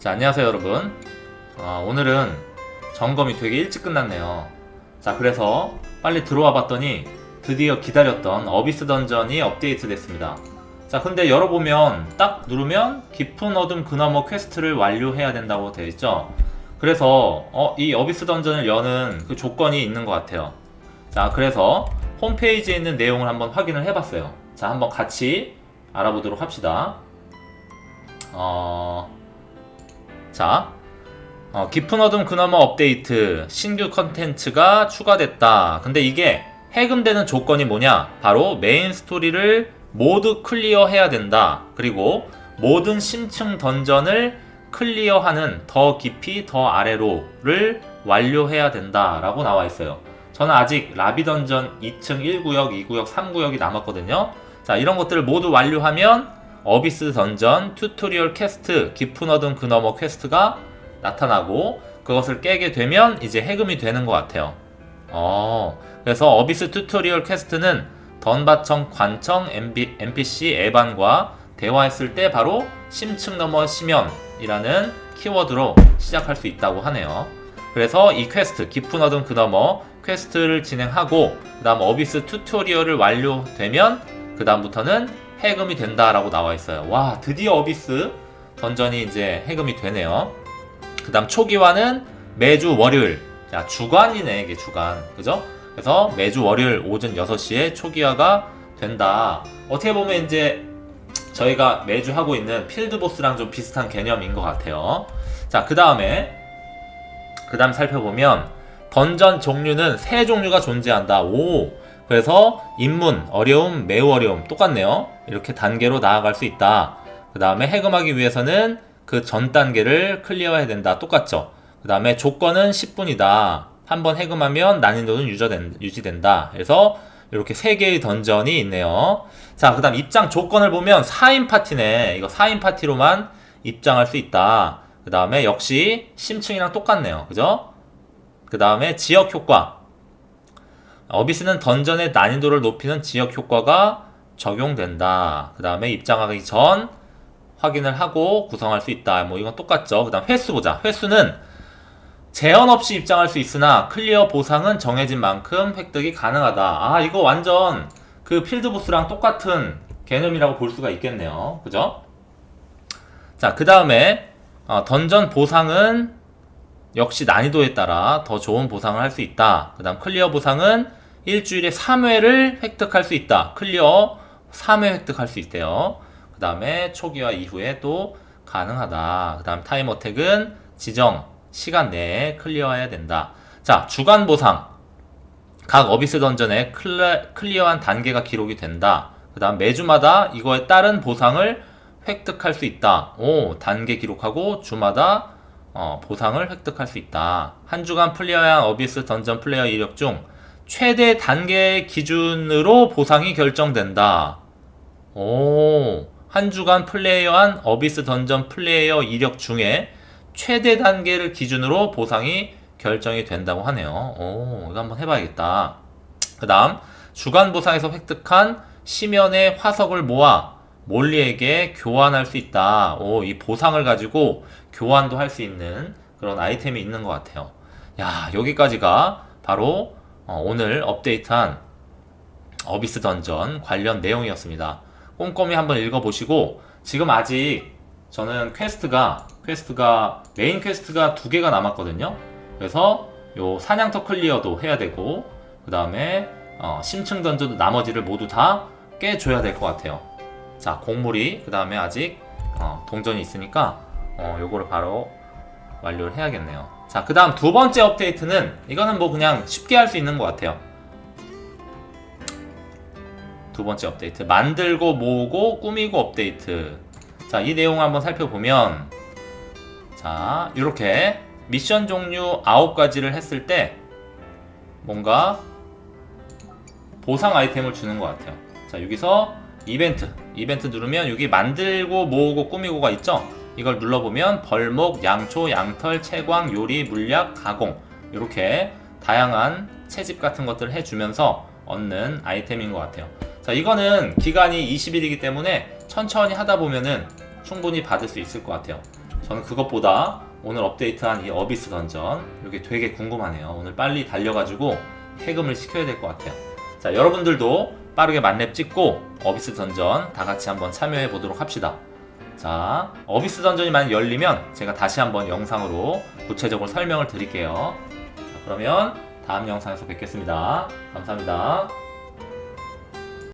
자, 안녕하세요, 여러분. 어, 오늘은 점검이 되게 일찍 끝났네요. 자, 그래서 빨리 들어와 봤더니 드디어 기다렸던 어비스 던전이 업데이트 됐습니다. 자, 근데 열어보면 딱 누르면 깊은 어둠 그나머 퀘스트를 완료해야 된다고 되어 있죠. 그래서 어, 이 어비스 던전을 여는 그 조건이 있는 것 같아요. 자, 그래서 홈페이지에 있는 내용을 한번 확인을 해봤어요. 자, 한번 같이 알아보도록 합시다. 어, 자, 어, 깊은 어둠 그나마 업데이트 신규 컨텐츠가 추가됐다. 근데 이게 해금되는 조건이 뭐냐? 바로 메인 스토리를 모두 클리어해야 된다. 그리고 모든 심층 던전을 클리어하는 더 깊이 더 아래로를 완료해야 된다라고 나와 있어요. 저는 아직 라비 던전 2층 1구역, 2구역, 3구역이 남았거든요. 자, 이런 것들을 모두 완료하면 어비스 던전 튜토리얼 퀘스트 깊은 어둠 그 너머 퀘스트가 나타나고 그것을 깨게 되면 이제 해금이 되는 것 같아요. 어, 그래서 어비스 튜토리얼 퀘스트는 던바청 관청 NPC 에반과 대화했을 때 바로 심층 넘어 심연이라는 키워드로 시작할 수 있다고 하네요. 그래서 이 퀘스트 깊은 어둠 그 너머 퀘스트를 진행하고 그 다음 어비스 튜토리얼을 완료되면 그 다음부터는 해금이 된다라고 나와 있어요. 와 드디어 어비스 던전이 이제 해금이 되네요. 그 다음 초기화는 매주 월요일 자 주간이네 이게 주간 그죠? 그래서 매주 월요일 오전 6시에 초기화가 된다. 어떻게 보면 이제 저희가 매주 하고 있는 필드보스랑 좀 비슷한 개념인 것 같아요. 자, 그 다음에, 그 다음 살펴보면, 던전 종류는 세 종류가 존재한다. 오! 그래서, 입문, 어려움, 매우 어려움, 똑같네요. 이렇게 단계로 나아갈 수 있다. 그 다음에 해금하기 위해서는 그 전 단계를 클리어해야 된다. 똑같죠? 그 다음에 조건은 10분이다. 한번 해금하면 난이도는 유저된, 유지된 다. 그래서, 이렇게 세 개의 던전이 있네요. 자, 그 다음 입장 조건을 보면 4인 파티네. 이거 4인 파티로만 입장할 수 있다. 그 다음에 역시 심층이랑 똑같네요. 그죠? 그 다음에 지역 효과. 어비스는 던전의 난이도를 높이는 지역 효과가 적용된다. 그 다음에 입장하기 전 확인을 하고 구성할 수 있다. 뭐 이건 똑같죠. 그 다음 횟수 보자. 횟수는 제한 없이 입장할 수 있으나 클리어 보상은 정해진 만큼 획득이 가능하다. 아, 이거 완전 그 필드 보스랑 똑같은 개념이라고 볼 수가 있겠네요. 그죠? 자, 그 다음에 어, 던전 보상은 역시 난이도에 따라 더 좋은 보상을 할 수 있다. 그 다음 클리어 보상은 일주일에 3회를 획득할 수 있다. 클리어 3회 획득할 수 있대요. 그 다음에 초기화 이후에 또 가능하다. 그 다음 타임 어택은 지정 시간 내에 클리어해야 된다. 자, 주간 보상. 각 어비스 던전에 클레, 클리 어한 단계가 기록이 된다. 그 다음 매주마다 이거에 따른 보상을 획득할 수 있다. 오, 단계 기록하고 주마다 어, 보상을 획득할 수 있다. 한 주간 플레이한 어비스 던전 플레이어 이력 중 최대 단계 기준으로 보상이 결정된다. 오, 한 주간 플레이어한 어비스 던전 플레이어 이력 중에 최대 단계를 기준으로 보상이 결정이 된다고 하네요. 오, 이거 한번 해봐야겠다. 그 다음, 주간 보상에서 획득한 시면의 화석을 모아 몰리에게 교환할 수 있다. 오, 이 보상을 가지고 교환도 할 수 있는 그런 아이템이 있는 것 같아요. 야, 여기까지가 바로 어, 오늘 업데이트한 어비스 던전 관련 내용이었습니다. 꼼꼼히 한번 읽어보시고, 지금 아직 저는 퀘스트가, 퀘스트가, 메인 퀘스트가 두 개가 남았거든요. 그래서 요 사냥터 클리어도 해야 되고, 그 다음에 어, 심층 던전도 나머지를 모두 다 깨줘야 될 것 같아요. 자, 곡물이 그 다음에 아직 어, 동전이 있으니까 어, 요거를 바로 완료를 해야겠네요. 자, 그 다음 두 번째 업데이트는 이거는 뭐 그냥 쉽게 할 수 있는 것 같아요. 두 번째 업데이트 만들고 모으고 꾸미고 업데이트. 자, 이 내용 한번 살펴보면 자, 이렇게 미션 종류 9가지를 했을 때 뭔가 보상 아이템을 주는 것 같아요. 자, 여기서 이벤트. 이벤트 누르면 여기 만들고 모으고 꾸미고가 있죠? 이걸 눌러보면 벌목, 양초, 양털, 채광, 요리, 물약, 가공 이렇게 다양한 채집 같은 것들을 해주면서 얻는 아이템인 것 같아요. 자, 이거는 기간이 20일이기 때문에 천천히 하다 보면은 충분히 받을 수 있을 것 같아요. 저는 그것보다 오늘 업데이트한 이 어비스 던전 이게 되게 궁금하네요. 오늘 빨리 달려가지고 해금을 시켜야 될 것 같아요. 자, 여러분들도 빠르게 만렙 찍고 어비스 던전 다 같이 한번 참여해 보도록 합시다. 자, 어비스 던전이 만약 열리면 제가 다시 한번 영상으로 구체적으로 설명을 드릴게요. 자, 그러면 다음 영상에서 뵙겠습니다. 감사합니다.